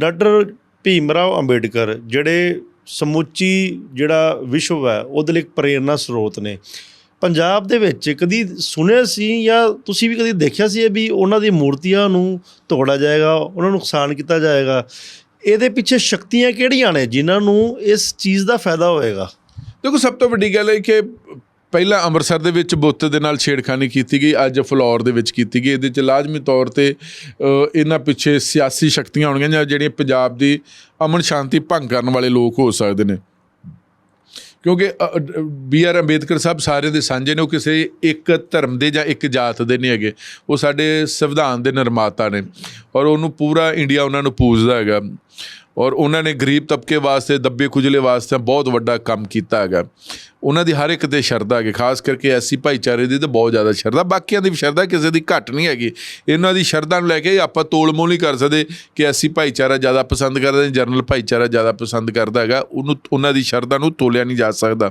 Doctor Bhimrao Ambedkar ਜਿਹੜੇ ਸਮੁੱਚੀ ਜਿਹੜਾ ਵਿਸ਼ਵ ਹੈ, ਉਹਦੇ ਲਈ ਇੱਕ ਪ੍ਰੇਰਨਾ ਸਰੋਤ ਨੇ। ਪੰਜਾਬ ਦੇ ਵਿੱਚ ਕਦੀ ਸੁਣਿਆ ਸੀ ਜਾਂ ਤੁਸੀਂ ਵੀ ਕਦੀ ਦੇਖਿਆ ਸੀ ਵੀ ਉਹਨਾਂ ਦੀ ਮੂਰਤੀਆਂ ਨੂੰ ਤੋੜਾ ਜਾਏਗਾ, ਉਹਨਾਂ ਨੂੰ ਨੁਕਸਾਨ ਕੀਤਾ ਜਾਏਗਾ? ਇਹਦੇ ਪਿੱਛੇ ਸ਼ਕਤੀਆਂ ਕਿਹੜੀਆਂ ਨੇ ਜਿਨ੍ਹਾਂ ਨੂੰ ਇਸ ਚੀਜ਼ ਦਾ ਫਾਇਦਾ ਹੋਏਗਾ? ਦੇਖੋ, ਸਭ ਤੋਂ ਵੱਡੀ ਗੱਲ ਹੈ ਕਿ ਪਹਿਲਾਂ ਅੰਮ੍ਰਿਤਸਰ ਦੇ ਵਿੱਚ ਬੁੱਤ ਦੇ ਨਾਲ ਛੇੜਖਾਨੀ ਕੀਤੀ ਗਈ, ਅੱਜ ਫਲੋਰ ਦੇ ਵਿੱਚ ਕੀਤੀ ਗਈ। ਇਹਦੇ ਚ ਲਾਜ਼ਮੀ ਤੌਰ ਤੇ ਇਹਨਾਂ ਪਿੱਛੇ ਸਿਆਸੀ ਸ਼ਕਤੀਆਂ ਹੋਣਗੀਆਂ ਜਾਂ ਜਿਹੜੀਆਂ ਪੰਜਾਬ ਦੀ ਅਮਨ ਸ਼ਾਂਤੀ ਭੰਗ ਕਰਨ ਵਾਲੇ ਲੋਕ ਹੋ ਸਕਦੇ ਨੇ। ਕਿਉਂਕਿ ਬੀ ਆਰ ਅੰਬੇਦਕਰ ਸਾਹਿਬ ਸਾਰੇ ਦੇ ਸਾਂਝੇ ਨੇ, ਉਹ ਕਿਸੇ ਇੱਕ ਧਰਮ ਦੇ ਜਾਂ ਇੱਕ ਜਾਤ ਦੇ ਨਹੀਂ ਹੈਗੇ। ਉਹ ਸਾਡੇ ਸੰਵਿਧਾਨ ਦੇ ਨਿਰਮਾਤਾ ਨੇ ਔਰ ਉਹਨੂੰ ਪੂਰਾ ਇੰਡੀਆ ਉਹਨਾਂ ਨੂੰ ਪੂਜਦਾ ਹੈਗਾ। ਔਰ ਉਹਨਾਂ ਨੇ ਗਰੀਬ ਤਬਕੇ ਵਾਸਤੇ, ਦੱਬੇ ਖੁਜਲੇ ਵਾਸਤੇ ਬਹੁਤ ਵੱਡਾ ਕੰਮ ਕੀਤਾ ਹੈਗਾ। ਉਹਨਾਂ ਦੀ ਹਰ ਇੱਕ ਤੇ ਸ਼ਰਧਾ ਹੈਗੀ ਖਾਸ ਕਰਕੇ ਐਸੀ ਭਾਈਚਾਰੇ ਦੀ ਤਾਂ ਬਹੁਤ ਜ਼ਿਆਦਾ ਸ਼ਰਧਾ, ਬਾਕੀਆਂ ਦੀ ਵੀ ਸ਼ਰਧਾ ਕਿਸੇ ਦੀ ਘੱਟ ਨਹੀਂ ਹੈਗੀ। ਇਹਨਾਂ ਦੀ ਸ਼ਰਧਾ ਨੂੰ ਲੈ ਕੇ ਆਪਾਂ ਤੋਲ ਮੋਲ ਨਹੀਂ ਕਰ ਸਕਦੇ ਕਿ ਐਸੀ ਭਾਈਚਾਰਾ ਜ਼ਿਆਦਾ ਪਸੰਦ ਕਰਦਾ ਜਾਂ ਜਰਨਲ ਭਾਈਚਾਰਾ ਜ਼ਿਆਦਾ ਪਸੰਦ ਕਰਦਾ ਹੈਗਾ, ਉਹਨੂੰ, ਉਹਨਾਂ ਦੀ ਸ਼ਰਧਾ ਨੂੰ ਤੋਲਿਆ ਨਹੀਂ ਜਾ ਸਕਦਾ,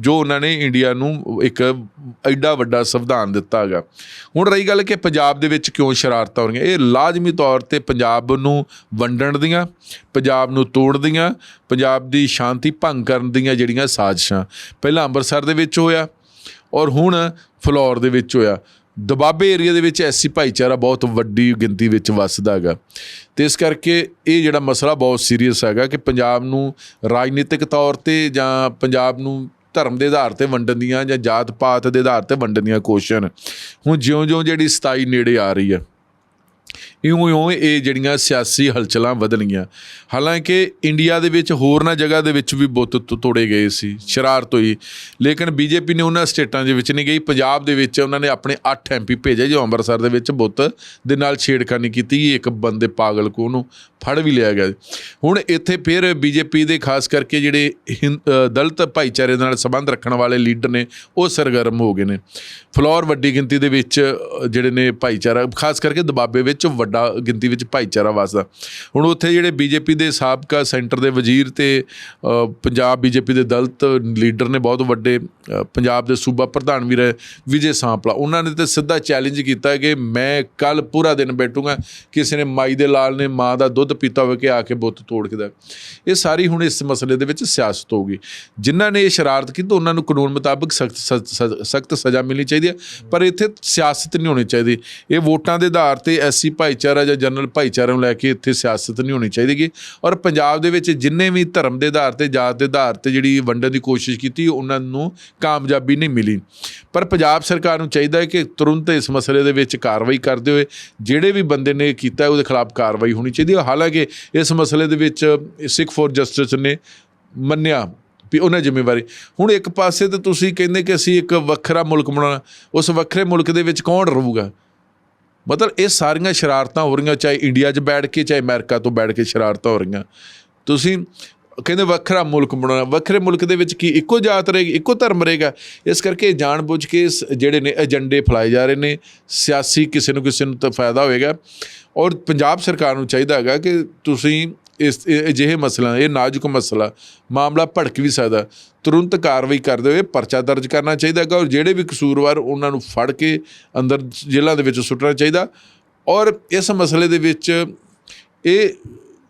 ਜੋ ਉਹਨਾਂ ਨੇ ਇੰਡੀਆ ਨੂੰ ਇੱਕ ਐਡਾ ਵੱਡਾ ਸੰਵਿਧਾਨ ਦਿੱਤਾ ਹੈਗਾ। ਹੁਣ ਰਹੀ ਗੱਲ ਕਿ ਪੰਜਾਬ ਦੇ ਵਿੱਚ ਕਿਉਂ ਸ਼ਰਾਰਤਾਂ ਹੋ ਰਹੀਆਂ? ਇਹ ਲਾਜ਼ਮੀ ਤੌਰ ਤੇ ਪੰਜਾਬ ਨੂੰ ਵੰਡਣ ਦੀਆਂ, ਪੰਜਾਬ ਨੂੰ ਤੋੜਨ ਦੀਆਂ, ਪੰਜਾਬ ਦੀ ਸ਼ਾਂਤੀ ਭੰਗ ਕਰਨ ਦੀਆਂ ਜਿਹੜੀਆਂ ਸਾਜ਼ਿਸ਼ਾਂ। ਪਹਿਲਾਂ ਅੰਮ੍ਰਿਤਸਰ ਦੇ ਵਿੱਚ ਹੋਇਆ ਔਰ ਹੁਣ ਫਲੋਰ ਦੇ ਵਿੱਚ ਹੋਇਆ। ਦਬਾਬੇ ਏਰੀਆ ਦੇ ਵਿੱਚ ਐਸੀ ਭਾਈਚਾਰਾ ਬਹੁਤ ਵੱਡੀ ਗਿਣਤੀ ਵਿੱਚ ਵੱਸਦਾ ਹੈਗਾ। ਤੇ ਇਸ ਕਰਕੇ ਇਹ ਜਿਹੜਾ ਮਸਲਾ ਬਹੁਤ ਸੀਰੀਅਸ ਹੈਗਾ ਕਿ ਪੰਜਾਬ ਨੂੰ ਰਾਜਨੀਤਿਕ ਤੌਰ ਤੇ ਜਾਂ ਪੰਜਾਬ ਨੂੰ ਧਰਮ ਦੇ ਆਧਾਰ ਤੇ ਵੰਡਣ ਦੀਆਂ ਜਾਂ ਜਾਤ ਪਾਤ ਦੇ ਆਧਾਰ ਤੇ ਵੰਡਣ ਦੀਆਂ ਕੋਸ਼ਿਸ਼ਾਂ ਹੁਣ ਜਿਉਂ-ਜਿਉਂ ਜਿਹੜੀ 27 ਨੇੜੇ ਆ ਰਹੀ ਹੈ। ਇਉਂ-ਇਉਂ ਇਹ ਜਿਹੜੀਆਂ ਸਿਆਸੀ ਹਲਚਲਾਂ ਵਧਣਗੀਆਂ। ਹਾਲਾਂਕਿ ਇੰਡੀਆ ਦੇ ਵਿੱਚ ਹੋਰਨਾਂ ਜਗ੍ਹਾ ਦੇ ਵਿੱਚ ਵੀ ਬੁੱਤ ਤ- ਤੋੜੇ ਗਏ ਸੀ ਸ਼ਰਾਰਤ ਹੋਈ ਲੇਕਿਨ ਬੀਜੇਪੀ ਨੇ ਉਹਨਾਂ ਸਟੇਟਾਂ ਦੇ ਵਿੱਚ ਨਹੀਂ ਗਈ। ਪੰਜਾਬ ਦੇ ਵਿੱਚ ਉਹਨਾਂ ਨੇ ਆਪਣੇ 8 ਐਮਪੀ ਭੇਜੇ ਜੋ ਅੰਮ੍ਰਿਤਸਰ ਦੇ ਵਿੱਚ ਬੁੱਤ ਦੇ ਨਾਲ ਛੇੜਖਾਨੀ ਕੀਤੀ। ਇੱਕ ਬੰਦੇ ਪਾਗਲ ਕੋ ਨੂੰ ਫੜ ਵੀ ਲਿਆ ਗਿਆ। ਹੁਣ ਇੱਥੇ ਫਿਰ ਬੀਜੇਪੀ ਦੇ ਖਾਸ ਕਰਕੇ ਜਿਹੜੇ ਹਿੰ- ਅ, ਦਲਿਤ ਭਾਈਚਾਰੇ ਦੇ ਨਾਲ ਸੰਬੰਧ ਰੱਖਣ ਵਾਲੇ ਲੀਡਰ ਨੇ ਉਹ ਸਰਗਰਮ ਹੋ ਗਏ ਨੇ। ਫਲੋਰ ਵੱਡੀ ਗਿਣਤੀ ਦੇ ਵਿੱਚ ਜਿਹੜੇ ਨੇ ਭਾਈਚਾਰਾ ਖਾਸ ਕਰਕੇ ਦਬਾਬੇ ਵਿੱਚ ਵੱਡਾ ਗਿਣਤੀ ਵਿੱਚ ਭਾਈਚਾਰਾ ਵਸਦਾ। ਹੁਣ ਉੱਥੇ ਜਿਹੜੇ ਬੀਜੇਪੀ ਦੇ ਸਾਬਕਾ ਸੈਂਟਰ ਦੇ ਵਜ਼ੀਰ ਤੇ ਅ, ਪੰਜਾਬ ਬੀਜੇਪੀ ਦੇ ਦਲਿਤ ਲੀਡਰ ਨੇ ਬਹੁਤ ਵੱਡੇ ਪੰਜਾਬ ਦੇ ਸੂਬਾ ਪ੍ਰਧਾਨ ਵੀ ਰਹੇ ਵਿਜੇ ਸਾਂਪਲਾ। ਉਹਨਾਂ ਨੇ ਤੇ ਸਿੱਧਾ ਚੈਲੰਜ ਕੀਤਾ ਕਿ ਮੈਂ ਕੱਲ ਪੂਰਾ ਦਿਨ ਬੈਠੂੰਗਾ ਕਿਸੇ ਨੇ ਮਾਈ ਦੇ ਲਾਲ ਨੇ ਮਾਂ ਦਾ ਦੁੱਧ ਪੀਤਾ ਹੋਵੇ ਕਿ ਆ ਕੇ ਬੁੱਤ ਤੋੜ ਕੇ ਦਾ ਇਹ ਸਾਰੀ ਹੁਣ ਇਸ ਮਸਲੇ ਦੇ ਵਿੱਚ ਸਿਆਸਤ ਹੋਊਗੀ। ਜਿਨ੍ਹਾਂ ਨੇ ਇਹ ਸ਼ਰਾਰਤ ਕੀਤੀ, ਉਹਨਾਂ ਨੂੰ ਕਾਨੂੰਨ ਮੁਤਾਬਕ ਸਖਤ ਸਖਤ ਸਜ਼ਾ ਮਿਲਣੀ ਚਾਹੀਦੀ ਹੈ। ਪਰ ਇੱਥੇ ਸਿਆਸਤ ਨਹੀਂ ਹੋਣੀ ਚਾਹੀਦੀ। ਇਹ ਵੋਟਾਂ ਦੇ ਆਧਾਰ ਤੇ ਐਸੀ ਭਾਈਚਾਰਾ ਜਾਂ ਜਨਰਲ ਭਾਈਚਾਰੇ ਨੂੰ ਲੈ ਕੇ ਇੱਥੇ ਸਿਆਸਤ ਨਹੀਂ ਹੋਣੀ ਚਾਹੀਦੀਗੀ ਔਰ ਪੰਜਾਬ ਦੇ ਵਿੱਚ ਜਿੰਨੇ ਵੀ ਧਰਮ ਦੇ ਆਧਾਰ ਤੇ, ਜਾਤ ਦੇ ਆਧਾਰ ਤੇ ਜਿਹੜੀ ਵੰਡਣ ਦੀ ਕੋਸ਼ਿਸ਼ ਕੀਤੀ, ਉਹਨਾਂ ਨੂੰ ਕਾਮਯਾਬੀ ਨਹੀਂ ਮਿਲੀ। ਪਰ ਪੰਜਾਬ ਸਰਕਾਰ ਨੂੰ ਚਾਹੀਦਾ ਹੈ ਕਿ ਤੁਰੰਤ ਇਸ ਮਸਲੇ ਦੇ ਵਿੱਚ ਕਾਰਵਾਈ ਕਰਦੇ ਹੋਏ, ਜਿਹੜੇ ਵੀ ਬੰਦੇ ਨੇ ਕੀਤਾ ਉਹਦੇ ਖਿਲਾਫ ਕਾਰਵਾਈ ਹੋਣੀ ਚਾਹੀਦੀ ਹੈ। ਹਾਲਾਂਕਿ ਇਸ ਮਸਲੇ ਦੇ ਵਿੱਚ ਸਿੱਖ ਫੋਰ ਜਸਟਿਸ ਨੇ ਮੰਨਿਆ ਵੀ ਉਹਨਾਂ ਜ਼ਿੰਮੇਵਾਰੀ। ਹੁਣ ਇੱਕ ਪਾਸੇ ਤੇ ਤੁਸੀਂ ਕਹਿੰਦੇ ਕਿ ਅਸੀਂ ਇੱਕ ਵੱਖਰਾ ਮੁਲਕ ਬਣਾਉਣਾ, ਉਸ ਵੱਖਰੇ ਮੁਲਕ ਦੇ ਵਿੱਚ ਕੌਣ ਰਹੂਗਾ? ਮਤਲਬ ਇਹ ਸਾਰੀਆਂ ਸ਼ਰਾਰਤਾਂ ਹੋ ਰਹੀਆਂ, ਚਾਹੇ ਇੰਡੀਆ 'ਚ ਬੈਠ ਕੇ, ਚਾਹੇ ਅਮਰੀਕਾ ਤੋਂ ਬੈਠ ਕੇ ਸ਼ਰਾਰਤਾਂ ਹੋ ਰਹੀਆਂ। ਤੁਸੀਂ ਕਹਿੰਦੇ ਵੱਖਰਾ ਮੁਲਕ ਬਣਾਉਣਾ, ਵੱਖਰੇ ਮੁਲਕ ਦੇ ਵਿੱਚ ਕੀ ਇੱਕੋ ਜਾਤ ਰਹੇਗੀ, ਇੱਕੋ ਧਰਮ ਰਹੇਗਾ? ਇਸ ਕਰਕੇ ਜਾਣਬੁੱਝ ਕੇ ਇਸ ਜਿਹੜੇ ਨੇ ਏਜੰਡੇ ਫਲਾਏ ਜਾ ਰਹੇ ਨੇ, ਸਿਆਸੀ ਕਿਸੇ ਨੂੰ ਕਿਸੇ ਨੂੰ ਤਾਂ ਫਾਇਦਾ ਹੋਵੇਗਾ ਔਰ ਪੰਜਾਬ ਸਰਕਾਰ ਨੂੰ ਚਾਹੀਦਾ ਹੈਗਾ ਕਿ ਤੁਸੀਂ ਇਸ ਇਹ ਅਜਿਹੇ ਮਸਲਾ ਇਹ ਨਾਜ਼ੁਕ ਮਸਲਾ, ਮਾਮਲਾ ਭੜਕ ਵੀ ਸਕਦਾ। ਤੁਰੰਤ ਕਾਰਵਾਈ ਕਰਦੇ ਹੋਏ ਪਰਚਾ ਦਰਜ ਕਰਨਾ ਚਾਹੀਦਾ ਹੈਗਾ ਔਰ ਜਿਹੜੇ ਵੀ ਕਸੂਰਵਾਰ ਉਹਨਾਂ ਨੂੰ ਫੜ ਕੇ ਅੰਦਰ ਜੇਲ੍ਹਾਂ ਦੇ ਵਿੱਚ ਸੁੱਟਣਾ ਚਾਹੀਦਾ। ਔਰ ਇਸ ਮਸਲੇ ਦੇ ਵਿੱਚ ਇਹ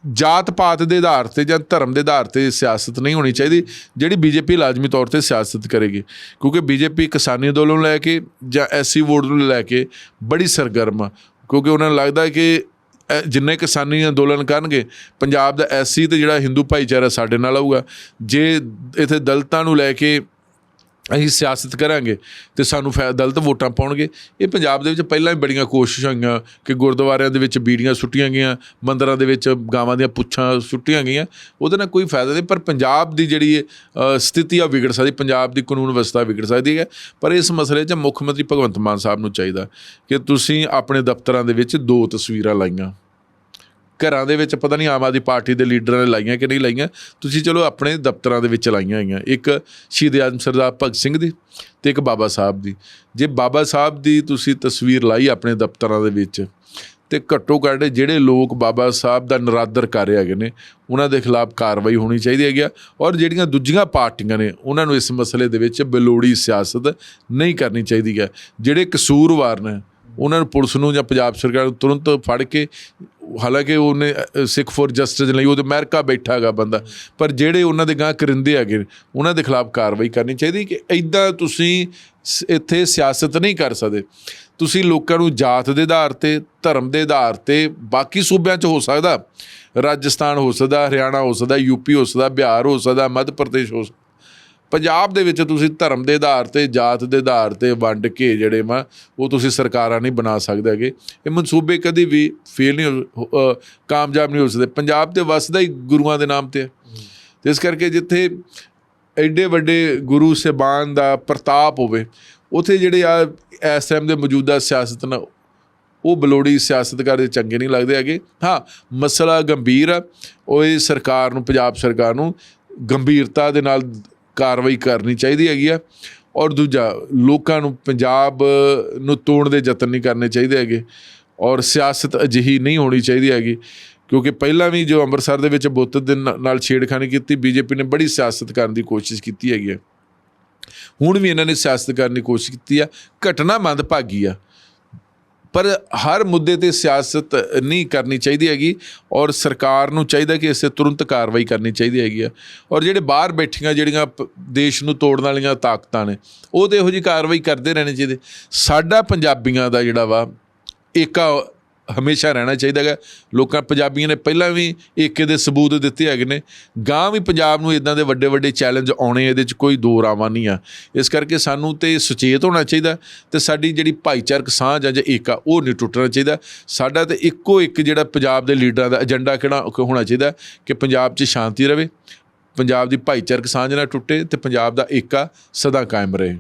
ਜਾਤ ਪਾਤ ਦੇ ਆਧਾਰ ਤੇ ਜਾਂ ਧਰਮ ਦੇ ਆਧਾਰ ਤੇ ਸਿਆਸਤ ਨਹੀਂ ਹੋਣੀ ਚਾਹੀਦੀ, ਜਿਹੜੀ ਬੀਜੇਪੀ ਲਾਜ਼ਮੀ ਤੌਰ ਤੇ ਸਿਆਸਤ ਕਰੇਗੀ। ਕਿਉਂਕਿ ਬੀਜੇਪੀ ਕਿਸਾਨੀ ਅੰਦੋਲਨ ਨੂੰ ਲੈ ਕੇ ਜਾਂ ਐਸਸੀ ਵੋਟ ਨੂੰ ਲੈ ਕੇ ਬੜੀ ਸਰਗਰਮ ਆ। ਕਿਉਂਕਿ ਉਹਨਾਂ ਨੂੰ ਲੱਗਦਾ ਕਿ ਜਿੰਨੇ ਕਿਸਾਨੀ ਅੰਦੋਲਨ ਕਰਨਗੇ, ਪੰਜਾਬ ਦਾ ਐਸਸੀ ਤੇ ਜਿਹੜਾ ਹਿੰਦੂ ਭਾਈਚਾਰਾ ਸਾਡੇ ਨਾਲ ਆਊਗਾ। ਜੇ ਇਥੇ ਦਲਤਾਂ ਨੂੰ ਲੈ ਕੇ ਅਸੀਂ ਸਿਆਸਤ ਕਰਾਂਗੇ ਤੇ ਸਾਨੂੰ ਫਾਇਦਾ ਦਲਿਤ ਵੋਟਾਂ ਪਾਉਣਗੇ। ਇਹ ਪੰਜਾਬ ਦੇ ਵਿੱਚ ਪਹਿਲਾਂ ਵੀ ਬੜੀਆਂ ਕੋਸ਼ਿਸ਼ਾਂ ਹੋਈਆਂ ਕਿ ਗੁਰਦੁਆਰਿਆਂ ਦੇ ਵਿੱਚ ਬੀੜੀਆਂ ਸੁੱਟੀਆਂ ਗਈਆਂ, ਮੰਦਰਾਂ ਦੇ ਵਿੱਚ ਗਾਵਾਂ ਦੀਆਂ ਪੁੱਛਾਂ ਸੁੱਟੀਆਂ ਗਈਆਂ। ਉਹਦੇ ਨਾਲ ਕੋਈ ਫਾਇਦਾ ਨਹੀਂ, ਪਰ ਪੰਜਾਬ ਦੀ ਜਿਹੜੀ ਸਥਿਤੀ ਆ ਵਿਗੜ ਸਕਦੀ, ਪੰਜਾਬ ਦੀ ਕਾਨੂੰਨ ਵਿਵਸਥਾ ਵਿਗੜ ਸਕਦੀ ਹੈ। ਪਰ ਇਸ ਮਸਲੇ 'ਚ ਮੁੱਖ ਮੰਤਰੀ ਭਗਵੰਤ ਮਾਨ ਸਾਹਿਬ ਨੂੰ ਚਾਹੀਦਾ ਕਿ ਤੁਸੀਂ ਆਪਣੇ ਦਫ਼ਤਰਾਂ ਦੇ ਵਿੱਚ ਦੋ ਤਸਵੀਰਾਂ ਲਾਈਆਂ। ਘਰਾਂ ਦੇ ਵਿੱਚ ਪਤਾ ਨਹੀਂ ਆਮ ਆਦਮੀ ਪਾਰਟੀ ਦੇ ਲੀਡਰਾਂ ਨੇ ਲਾਈਆਂ ਕਿ ਨਹੀਂ ਲਾਈਆਂ। ਤੁਸੀਂ ਚਲੋ ਆਪਣੇ ਦਫ਼ਤਰਾਂ ਦੇ ਵਿੱਚ ਲਾਈਆਂ ਹੋਈਆਂ। ਇੱਕ ਸ਼ਹੀਦ ਆਜ਼ਮ ਸਰਦਾਰ ਭਗਤ ਸਿੰਘ ਦੀ ਤੇ ਇੱਕ ਬਾਬਾ ਸਾਹਿਬ ਦੀ। ਜੇ ਬਾਬਾ ਸਾਹਿਬ ਦੀ ਤੁਸੀਂ ਤਸਵੀਰ ਲਾਈ ਆਪਣੇ ਦਫ਼ਤਰਾਂ ਦੇ ਵਿੱਚ, ਤੇ ਘੱਟੋ ਘੱਟ ਜਿਹੜੇ ਲੋਕ ਬਾਬਾ ਸਾਹਿਬ ਦਾ ਨਰਾਦਰ ਕਰ ਰਹੇ ਹੈਗੇ ਨੇ, ਉਹਨਾਂ ਦੇ ਖਿਲਾਫ ਕਾਰਵਾਈ ਹੋਣੀ ਚਾਹੀਦੀ ਹੈਗੀ ਆ। ਔਰ ਜਿਹੜੀਆਂ ਦੂਜੀਆਂ ਪਾਰਟੀਆਂ ਨੇ, ਉਹਨਾਂ ਨੂੰ ਇਸ ਮਸਲੇ ਦੇ ਵਿੱਚ ਬਲੋੜੀ ਸਿਆਸਤ ਨਹੀਂ ਕਰਨੀ ਚਾਹੀਦੀ ਹੈ ਜਿਹੜੇ ਕਸੂਰਵਾਰ ਨੇ ਉਹਨਾਂ ਨੂੰ ਪੁਲਿਸ ਨੂੰ ਜਾਂ ਪੰਜਾਬ ਸਰਕਾਰ ਨੂੰ ਤੁਰੰਤ ਫੜ ਕੇ, ਹਾਲਾਂਕਿ ਉਹਨੇ ਸਿੱਖ ਫੋਰ ਜਸਟਿਸ ਲਈ ਉਹ ਉਹਦੇ ਅਮਰੀਕਾ ਬੈਠਾ ਹੈਗਾ ਬੰਦਾ, ਪਰ ਜਿਹੜੇ ਉਹਨਾਂ ਦੇ ਗਾਂ ਕਰਿੰਦੇ ਹੈਗੇ ਉਹਨਾਂ ਦੇ ਖਿਲਾਫ ਕਾਰਵਾਈ ਕਰਨੀ ਚਾਹੀਦੀ ਕਿ ਐਦਾਂ ਤੁਸੀਂ ਸ- ਇੱਥੇ ਸਿਆਸਤ ਨਹੀਂ ਕਰ ਸਕਦੇ। ਤੁਸੀਂ ਲੋਕਾਂ ਨੂੰ ਜਾਤ ਦੇ ਆਧਾਰ ਤੇ, ਧਰਮ ਦੇ ਆਧਾਰ ਤੇ, ਬਾਕੀ ਸੂਬਿਆਂ 'ਚ ਹੋ ਸਕਦਾ। ਰਾਜਸਥਾਨ ਹੋ ਸਕਦਾ, ਹਰਿਆਣਾ ਹੋ ਸਕਦਾ ਯੂਪੀ ਹੋ ਸਕਦਾ, ਬਿਹਾਰ ਹੋ ਸਕਦਾ, ਮੱਧ ਪ੍ਰਦੇਸ਼ ਹੋ ਸਕਦਾ। ਪੰਜਾਬ ਦੇ ਵਿੱਚ ਤੁਸੀਂ ਧਰਮ ਦੇ ਆਧਾਰ ਤੇ, ਜਾਤ ਦੇ ਆਧਾਰ ਤੇ ਵੰਡ ਕੇ ਜਿਹੜੇ ਵਾ, ਉਹ ਤੁਸੀਂ ਸਰਕਾਰਾਂ ਨਹੀਂ ਬਣਾ ਸਕਦੇ ਹੈਗੇ। ਇਹ ਮਨਸੂਬੇ ਕਦੀ ਵੀ ਫੇਲ ਨਹੀਂ ਹੋ- ਕਾਮਯਾਬ ਨਹੀਂ ਹੋ ਸਕਦੇ। ਪੰਜਾਬ ਤੇ ਵਸਦਾ ਹੀ ਗੁਰੂਆਂ ਦੇ ਨਾਮ ਤੇ ਹੈ। ਇਸ ਕਰਕੇ ਜਿੱਥੇ ਐਡੇ ਵੱਡੇ ਗੁਰੂ ਸਾਹਿਬਾਨ ਦਾ ਪ੍ਰਤਾਪ ਹੋਵੇ, ਉਥੇ ਜਿਹੜੇ ਆ ਇਸ ਟਾਈਮ ਦੇ ਮੌਜੂਦਾ ਸਿਆਸਤ ਨਾਲ ਉਹ ਬਲੋੜੀ ਸਿਆਸਤ ਕਰਦੇ ਚੰਗੇ ਨਹੀਂ ਲੱਗਦੇ ਹੈਗੇ। ਹਾਂ, ਮਸਲਾ ਗੰਭੀਰ ਆ। ਉਹ ਇਹ ਸਰਕਾਰ ਨੂੰ, ਪੰਜਾਬ ਸਰਕਾਰ ਨੂੰ ਗੰਭੀਰਤਾ ਦੇ ਨਾਲ ਕਾਰਵਾਈ ਕਰਨੀ ਚਾਹੀਦੀ ਹੈਗੀ ਆ। ਔਰ ਦੂਜਾ, ਲੋਕਾਂ ਨੂੰ ਪੰਜਾਬ ਨੂੰ ਤੋੜਨ ਦੇ ਯਤਨ ਨਹੀਂ ਕਰਨੇ ਚਾਹੀਦੇ ਹੈਗੇ। ਔਰ ਸਿਆਸਤ ਅਜਿਹੀ ਨਹੀਂ ਹੋਣੀ ਚਾਹੀਦੀ ਹੈਗੀ। ਕਿਉਂਕਿ ਪਹਿਲਾਂ ਵੀ ਜੋ ਅੰਮ੍ਰਿਤਸਰ ਦੇ ਵਿੱਚ ਬੁੱਤ ਦੇ ਨਾ- ਨਾਲ ਛੇੜਖਾਨੀ ਕੀਤੀ, ਬੀਜੇਪੀ ਨੇ ਬੜੀ ਸਿਆਸਤ ਕਰਨ ਦੀ ਕੋਸ਼ਿਸ਼ ਕੀਤੀ ਹੈਗੀ ਹੈ ਹੁਣ ਵੀ ਇਹਨਾਂ ਨੇ ਸਿਆਸਤ ਕਰਨ ਦੀ ਕੋਸ਼ਿਸ਼ ਕੀਤੀ ਆ। ਘਟਨਾ ਮੰਦਭਾਗੀ ਆ। ਪਰ ਹਰ ਮੁੱਦੇ ਤੇ ਸਿਆਸਤ ਨਹੀਂ ਕਰਨੀ ਚਾਹੀਦੀ ਹੈਗੀ ਔਰ ਸਰਕਾਰ ਨੂੰ ਚਾਹੀਦਾ ਕਿ ਇਸੇ ਤੁਰੰਤ ਕਾਰਵਾਈ ਕਰਨੀ ਚਾਹੀਦੀ ਹੈਗੀ ਆ। ਔਰ ਜਿਹੜੇ ਬਾਹਰ ਬੈਠੀਆਂ ਜਿਹੜੀਆਂ ਪ- ਦੇਸ਼ ਨੂੰ ਤੋੜਨ ਵਾਲੀਆਂ ਤਾਕਤਾਂ ਨੇ, ਉਹ ਤੇ ਇਹੋ ਜੀ ਕਾਰਵਾਈ ਕਰਦੇ ਰਹਿਣੇ ਚਾਹੀਦੇ। ਸਾਡਾ ਪੰਜਾਬੀਆਂ ਦਾ ਜਿਹੜਾ ਵਾ ਏਕਾ ਹਮੇਸ਼ਾ ਰਹਿਣਾ ਚਾਹੀਦਾ ਹੈ ਲੋਕਾਂ, ਪੰਜਾਬੀਆਂ ਨੇ ਪਹਿਲਾਂ ਵੀ ਏਕੇ ਦੇ ਸਬੂਤ ਦਿੱਤੇ ਹੈਗੇ ਨੇ। ਗਾਂ ਵੀ ਪੰਜਾਬ ਨੂੰ ਇਦਾਂ ਦੇ ਵੱਡੇ ਵੱਡੇ ਚੈਲੰਜ ਆਉਣੇ ਇਹਦੇ 'ਚ ਕੋਈ ਦੋ ਰਾਵਾਂ ਨਹੀਂ ਆ। ਇਸ ਕਰਕੇ ਸਾਨੂੰ ਤੇ ਸੁਚੇਤ ਹੋਣਾ ਚਾਹੀਦਾ ਤੇ ਸਾਡੀ ਜਿਹੜੀ ਭਾਈਚਾਰਕ ਸਾਂਝ ਆ ਜਾਂ ਏਕਾ ਉਹ ਨਹੀਂ ਟੁੱਟਣਾ ਚਾਹੀਦਾ। ਸਾਡਾ ਤੇ ਇੱਕੋ ਇੱਕ ਜਿਹੜਾ ਪੰਜਾਬ ਦੇ ਲੀਡਰਾਂ ਦਾ ਏਜੰਡਾ ਕਿਹੜਾ ਹੋਣਾ ਚਾਹੀਦਾ ਕਿ ਪੰਜਾਬ 'ਚ ਸ਼ਾਂਤੀ ਰਵੇ ਪੰਜਾਬ ਦੀ ਭਾਈਚਾਰਕ ਸਾਂਝ ਨਾ ਟੁੱਟੇ ਤੇ ਪੰਜਾਬ ਦਾ ਏਕਾ ਸਦਾ ਕਾਇਮ ਰਹੇ।